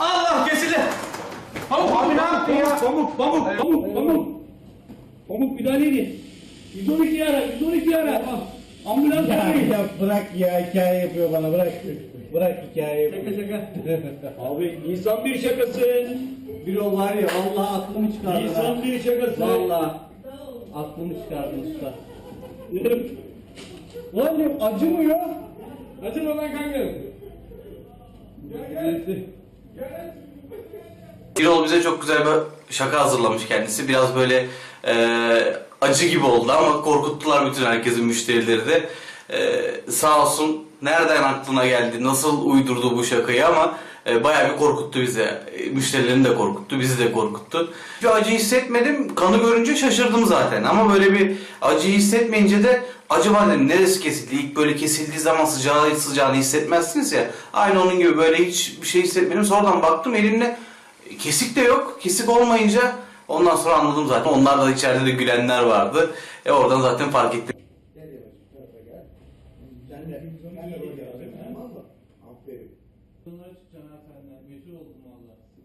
Allah kesildi. Pamuk abi ne yaptı ya? Pamuk, pamuk, pamuk, pamuk. Pamuk müdahale edin. 112 ara, 112 ara. Ambulans ya, arayın. Ya bırak ya hikaye yapıyor bana bırak. Bırak hikaye yapıyor. Şaka şaka. abi insan bir şakası. Bir o var ya vallahi aklımı çıkardı. İnsan bir şakası. Vallahi aklımı çıkardın usta. Lan diyorum acımıyor. Acıma lan kanka. Birol bize çok güzel bir şaka hazırlamış kendisi. Biraz böyle e, acı gibi oldu ama korkuttular bütün herkesin müşterileri de. E, sağ olsun nereden aklına geldi, nasıl uydurdu bu şakayı ama e, bayağı bir korkuttu bizi. E, müşterilerini de korkuttu, bizi de korkuttu. Bir acı hissetmedim, kanı görünce şaşırdım zaten ama böyle bir acı hissetmeyince de acaba dedim neresi kesildi? İlk böyle kesildiği zaman sıcağı sıcağını hissetmezsiniz ya. Aynı onun gibi böyle hiç bir şey hissetmedim. Sonradan baktım elimde Kesik de yok. Kesik olmayınca ondan sonra anladım zaten. Onlar da içeride de gülenler vardı. E oradan zaten fark ettim. Aferin. Çıkacaksın ha senden. Meşhur oldun